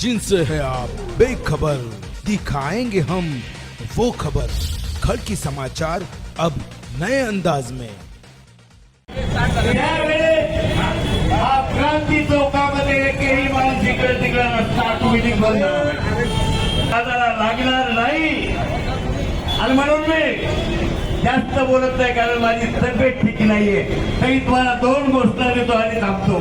जिनसे है आप। बेखबर। दिखाएँगे हम वो खबर। खड़की समाचार अब नए अंदाज में। हा क्रांती चौकामध्ये एकही माणूस इकडे तिकडे नसणार मिटिंग बंद लागणार नाही आणि म्हणून मी जास्त बोलत नाही कारण माझी तब्येत ठीक नाहीये तरी तुम्हाला दोन गोष्ट देतो आणि थांबतो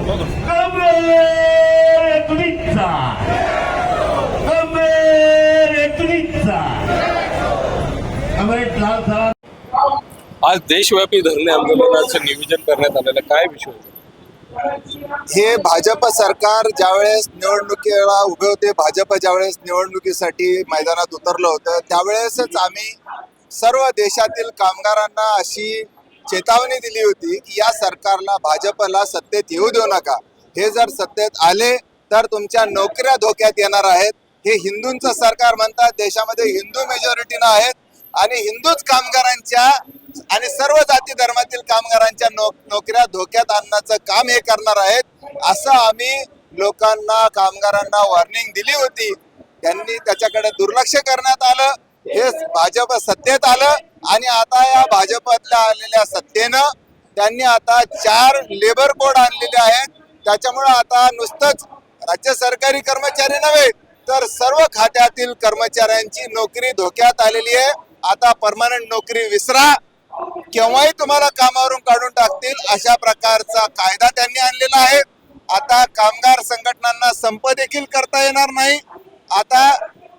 आज देशव्यापी धरणे आंदोलनाचं नियोजन करण्यात आलेलं काय विषय हे भाजप सरकार ज्यावेळेस निवडणुकीला उभे होते भाजप ज्यावेळेस निवडणुकीसाठी मैदानात उतरलं होतं त्यावेळेसच आम्ही सर्व देशातील कामगारांना अशी चेतावणी दिली होती की या सरकारला भाजपला सत्तेत येऊ देऊ नका. हे जर सत्तेत आले तर तुमच्या नोकऱ्या धोक्यात येणार आहेत. हे हिंदूंचं सरकार म्हणतात देशामध्ये हिंदू मेजॉरिटीनं आहेत आणि हिंदूच कामगारांच्या आणि सर्व जाती धर्मातील कामगारांच्या नो नोकऱ्या धोक्यात आणण्याचं काम हे करणार आहेत असं आम्ही लोकांना कामगारांना वॉर्निंग दिली होती. त्यांनी त्याच्याकडे दुर्लक्ष करण्यात आलं. हे भाजप सत्तेत आलं आणि आता या भाजपातल्या आलेल्या सत्तेनं त्यांनी आता चार लेबर कोड आणलेले आहेत. त्याच्यामुळे आता नुसतंच राज्य सरकारी कर्मचारी नव्हे तर सर्व खात्यातील कर्मचाऱ्यांची नोकरी धोक्यात आलेली आहे. आता परमनंट नोकरी विसरा. केव्हाही तुम्हाला कामावरून काढून टाकतील अशा प्रकारचा कायदा त्यांनी आणलेला आहे. आता कामगार संघटनांना संप देखील करता येणार नाही. आता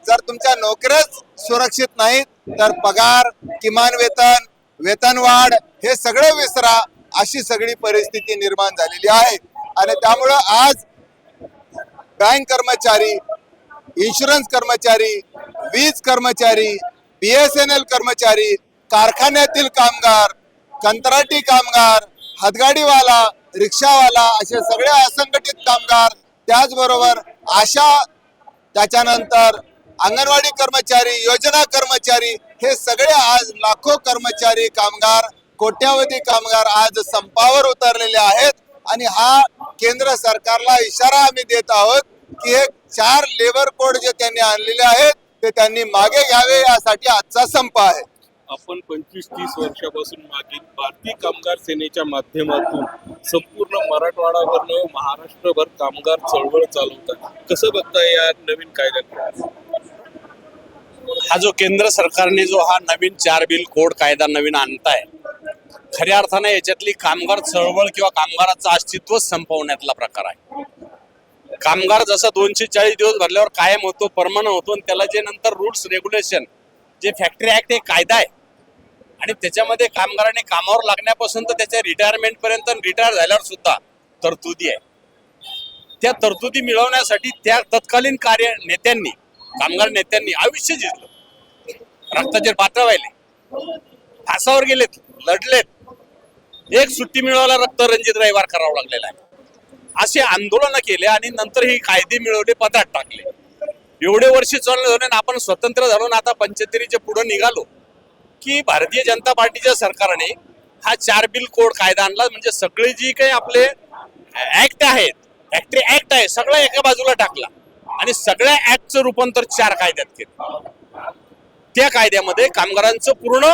जर तुमच्या नोकऱ्याच सुरक्षित नाहीत तर पगार किमान वेतन वेतनवाढ हे सगळं विसरा अशी सगळी परिस्थिती निर्माण झालेली आहे. आणि त्यामुळं आज बँक कर्मचारी इन्शुरन्स कर्मचारी वीज कर्मचारी बीएसएनएल कर्मचारी कारखान्यातील कामगार कंत्राटी कामगार हातगाडीवाला रिक्षावाला असे सगळे असंघटित कामगार त्याचबरोबर आशा त्याच्यानंतर अंगणवाडी कर्मचारी योजना कर्मचारी हे सगळे आज लाखो कर्मचारी कामगार कोट्यावधी कामगार आज संपावर उतरलेले आहेत आणि हा केंद्र सरकारला इशारा आम्ही देत आहोत की हे चार लेबर कोड जे त्यांनी आणलेले आहेत ते त्यांनी मागे घ्यावे यासाठी आजचा संप आहे. आपण पंचवीस तीस वर्षापासून मागील भारतीय कामगार सेनेच्या माध्यमातून संपूर्ण मराठवाडावरनं महाराष्ट्रभर कामगार चळवळ चालवतात. कसं बघताय या नवीन कायद्याकडे? हा जो केंद्र सरकारने जो हा नवीन चार बिल कोड कायदा नवीन आणताय खऱ्या अर्थानं याच्यातली कामगार चळवळ किंवा कामगाराचं अस्तित्व संपवण्यातला प्रकार आहे. कामगार जसा दोनशे चाळीस दिवस भरल्यावर कायम होतो परमानंट होतो आणि त्याला जे नंतर रूल्स रेग्युलेशन जे फॅक्टरी ऍक्ट हे कायदा आहे. आणि त्याच्यामध्ये कामगारांनी कामावर लागण्यापासून तर त्याच्या रिटायरमेंट पर्यंत रिटायर झाल्यावर सुद्धा तरतुदी आहे. त्या तरतुदी मिळवण्यासाठी त्या तत्कालीन कार्य नेत्यांनी कामगार नेत्यांनी आयुष्य जिंकलं. रक्ताचे पात्र व्हायले. फासावर गेलेत लढलेत. एक सुट्टी मिळवायला रक्त रंजित रविवार करावं लागलेला आहे. असे आंदोलन केले आणि नंतर ही कायदे मिळवले पदात टाकले. एवढे वर्ष चालले आपण स्वतंत्र झालो ना आता पंचतरीचे पुढे निघालो की भारतीय जनता पार्टीच्या सरकारने हा चार बिल कोड कायदा आणला. म्हणजे सगळे जी काही आपले ऍक्ट आहेत फॅक्टरी ऍक्ट आहे सगळ्या एका बाजूला टाकला आणि सगळ्या ऍक्टचं रूपांतर चार कायद्यात केलं. त्या कायद्यामध्ये कामगारांचं पूर्ण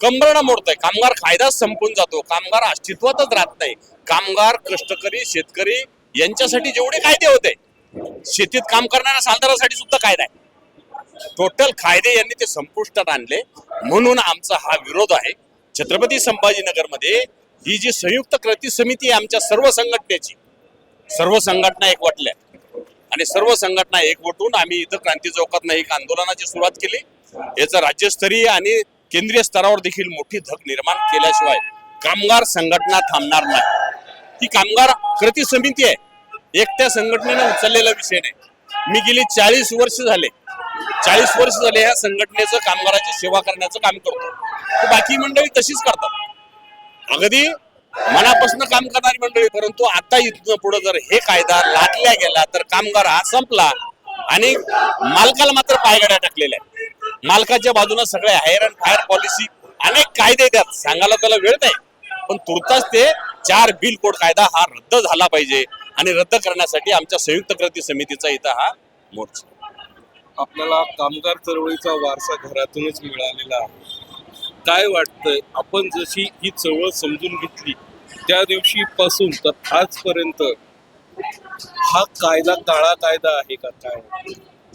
कंबरणं मोडतंय. कामगार कायदाच संपून जातो. कामगार अस्तित्वातच राहत नाही. कामगार कष्टकरी शेतकरी यांच्यासाठी जेवढे कायदे होते शेतीत काम करणाऱ्या सालदारासाठी सुद्धा कायदा आहे. टोटल कायदे यांनी ते संपुष्टात आणले. म्हणून आमचा हा विरोध आहे. छत्रपती संभाजीनगरमध्ये ही जी संयुक्त कृती समिती आहे आमच्या सर्व संघटनेची सर्व संघटना एकवटल्या. आणि सर्व संघटना एकवटून आम्ही इथं क्रांती चौकात एक आंदोलनाची सुरुवात केली. याचं राज्यस्तरीय आणि केंद्रीय स्तरावर देखील मोठी धग निर्माण केल्याशिवाय कामगार संघटना थांबणार नाही. ही कामगार कृती समिती आहे. एकट्या संघटनेनं उचललेला विषय नाही. मी गेली चाळीस वर्ष झाले. चाळीस वर्ष झाले या संघटनेचं कामगाराची सेवा करण्याचं काम करतो. बाकी मंडळी तशीच करतात. अगदी मनापासून काम करणारी मंडळी परंतु आता इथून पुढे जर हे कायदा लादल्या गेला तर कामगार हा संपला आणि मालकाला मात्र पायगड्या टाकलेल्या आहेत. मालकाच्या बाजूने सगळे हायर अँड फायर पॉलिसी अनेक कायदे त्यात सांगायला त्याला वेळ नाही. पण तुर्तास ते चार बिल कोड कायदा हा रद्द झाला पाहिजे आणि रद्द करण्यासाठी आमच्या संयुक्त कृती समितीचा इथं हा मोर्चा. आपल्याला कामगार चळवळीचा वारसा घरातूनच मिळालेला आहे. काय वाटतंय? आपण जशी ही चळवळ समजून घेतली त्या दिवशी पासून तर आजपर्यंत हा कायदा काळा कायदा आहे का काय?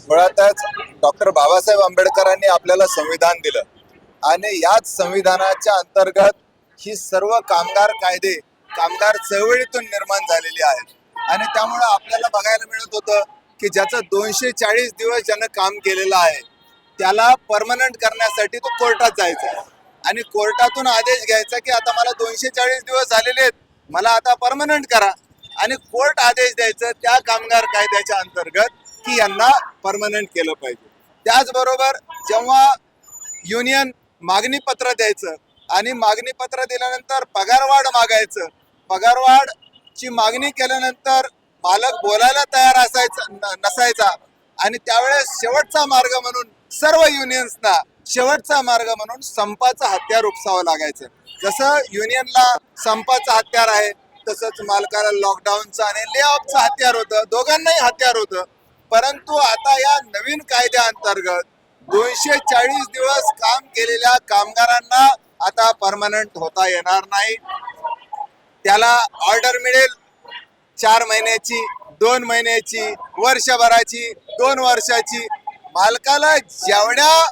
मुळातच डॉक्टर बाबासाहेब आंबेडकरांनी आपल्याला संविधान दिलं. आणि याच संविधानाच्या अंतर्गत ही सर्व कामगार कायदे कामगार चळवळीतून निर्माण झालेली आहेत. आणि त्यामुळं आपल्याला बघायला मिळत होतं की ज्याचं दोनशे चाळीस दिवस ज्यानं काम केलेलं आहे त्याला परमनंट करण्यासाठी तो कोर्टात जायचा आणि कोर्टातून आदेश घ्यायचा की आता मला दोनशे चाळीस दिवस झालेले आहेत मला आता परमनंट करा. आणि कोर्ट आदेश द्यायचं त्या कामगार कायद्याच्या अंतर्गत की यांना परमनंट केलं पाहिजे. त्याचबरोबर जेव्हा युनियन मागणी पत्र द्यायचं आणि मागणी पत्र दिल्यानंतर पगारवाढ मागायचं पगारवाढ ची मागणी केल्यानंतर मालक बोलायला तयार असायचा नसायचा आणि त्यावेळेस शेवटचा मार्ग म्हणून सर्व युनियन्सना शेवटचा मार्ग म्हणून संपाचं हत्यार उपसावं लागायचं. जसं युनियनला संपाचं हत्यार आहे तसंच मालकाला लॉकडाऊनचं आणि ले ऑफचं हत्यार होतं दोघांनाही हत्यार होतं. परंतु आता या नवीन कायद्याअंतर्गत दोनशे चाळीस दिवस काम केलेल्या कामगारांना आता परमनंट होता येणार नाही. त्याला ऑर्डर मिळेल. चार महिन्याची दोन महिन्याची वर्षभराची दोन वर्षाची. मालकाला जेवढ्या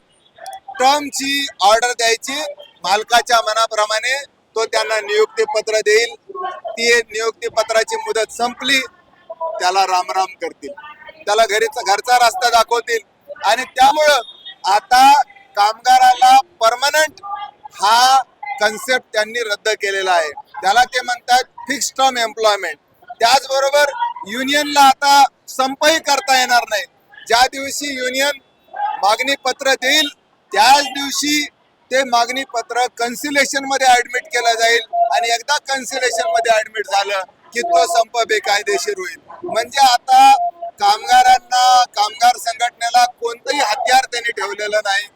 टर्मची ऑर्डर द्यायची मालकाच्या मनाप्रमाणे तो त्यांना नियुक्ती पत्र देईल. ती नियुक्ती पत्राची मुदत संपली. त्याला रामराम करतील. त्याला घरीचा घरचा रस्ता दाखवतील. आणि त्यामुळं आता कामगाराला परमनंट हा कन्सेप्ट त्यांनी रद्द केलेला आहे. त्याला ते म्हणतात फिक्स टर्म एम्प्लॉयमेंट त्याचबरोबर युनियनला आता संपही करता येणार नाही. ज्या दिवशी युनियन मागणी पत्र देईल त्याच दिवशी ते मागणी पत्र कन्सिलेशनमध्ये ऍडमिट केलं जाईल. आणि एकदा कन्सिलेशनमध्ये ऍडमिट झालं की तो संप बेकायदेशीर होईल. म्हणजे आता कामगारांना कामगार संघटनेला कोणतंही हत्यार त्यांनी ठेवलेलं नाही.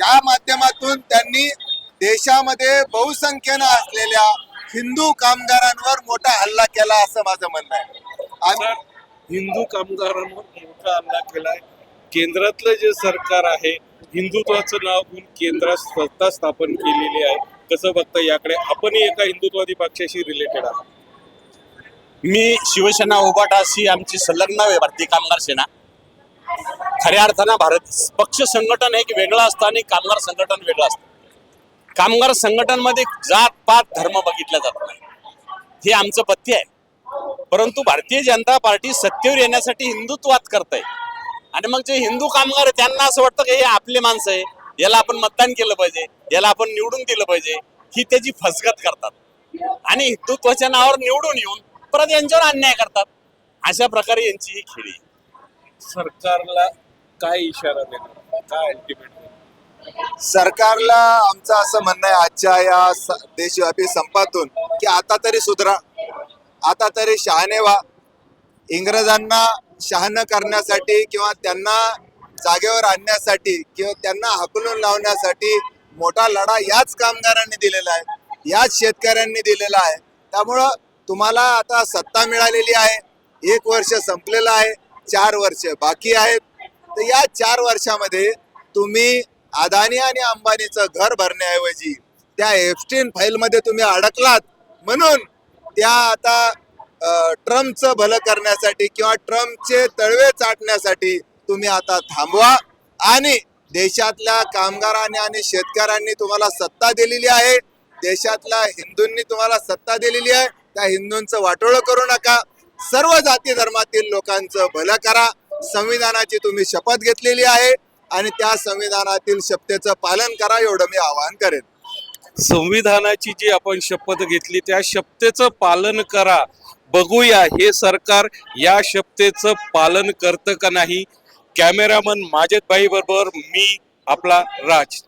या माध्यमातून त्यांनी देशामध्ये बहुसंख्येनं असलेल्या हिंदू कामगारांवर मोठा हल्ला केला असं माझं म्हणणं आहे. आम्ही हिंदू कामगारांवर मोठा हल्ला केलाय. केंद्रातलं जे सरकार आहे हिंदुत्वाचं नाव घेऊन केंद्रात सत्ता स्थापन केलेली आहे. कसं बघता याकडे? आपणही एका हिंदुत्वादी पक्षाशी रिलेटेड आहात. मी शिवसेना उगाटाशी आमची संलग्न आहे भारतीय कामगार सेना. खऱ्या अर्थानं भारत पक्ष संघटन एक वेगळं असतं आणि कामगार संघटन वेगळं असतं. कामगार संघटनमध्ये जात पात धर्म बघितला जात नाही. हे आमचं पथ्य आहे. परंतु भारतीय जनता पार्टी सत्तेवर येण्यासाठी हिंदुत्वात करत आहे आणि मग जे हिंदू कामगार आहे त्यांना असं वाटतं की हे आपले माणसं आहे. याला आपण मतदान केलं पाहिजे. याला आपण निवडून दिलं पाहिजे. ही त्याची फसगत करतात. आणि हिंदुत्वाच्या नावावर निवडून येऊन परत यांच्यावर अन्याय करतात. अशा प्रकारे यांची ही खेळी. सरकारला काय इशारा देणार? काय अल्टिमेट सरकारला आमचं असं म्हणणं आहे आजच्या या स- देशव्यापी संपातून की आता तरी सुधरा. आता तरी शहाणे व्हा. इंग्रजांना शहाणं करण्यासाठी किंवा त्यांना जागेवर आणण्यासाठी किंवा त्यांना हकलून लावण्यासाठी मोठा लढा याच कामगारांनी दिलेला आहे याच शेतकऱ्यांनी दिलेला आहे. त्यामुळं तुम्हाला आता सत्ता मिळालेली आहे. एक वर्ष संपलेलं आहे. चार वर्ष बाकी आहेत. तर या चार वर्षामध्ये तुम्ही अदानी आणि अंबानीचं घर भरण्याऐवजी त्या एफस्टीन फाईलमध्ये तुम्ही अडकलात. म्हणून त्या आता ट्रम्पचं भलं करण्यासाठी किंवा ट्रम्पचे तळवे चाटण्यासाठी तुम्ही आता थांबवा. आणि देशातल्या कामगारांनी आणि शेतकऱ्यांनी तुम्हाला सत्ता दिलेली आहे. देशातल्या हिंदूंनी तुम्हाला सत्ता दिलेली आहे. त्या हिंदूंचं वाटोळं करू नका. सर्व जाती धर्मातील लोकांचं भलं करा. संविधानाची तुम्ही शपथ घेतलेली आहे आणि त्या संविधानातील शपथेचं पालन करा एवढं मी आवाहन करेन. संविधानाची जी आपण शपथ घेतली त्या शपथेचं पालन करा. बघूया हे सरकार या शपथेचं पालन करतं का नाही? कॅमेरामन माजेद भाई बरोबर मी आपला राज.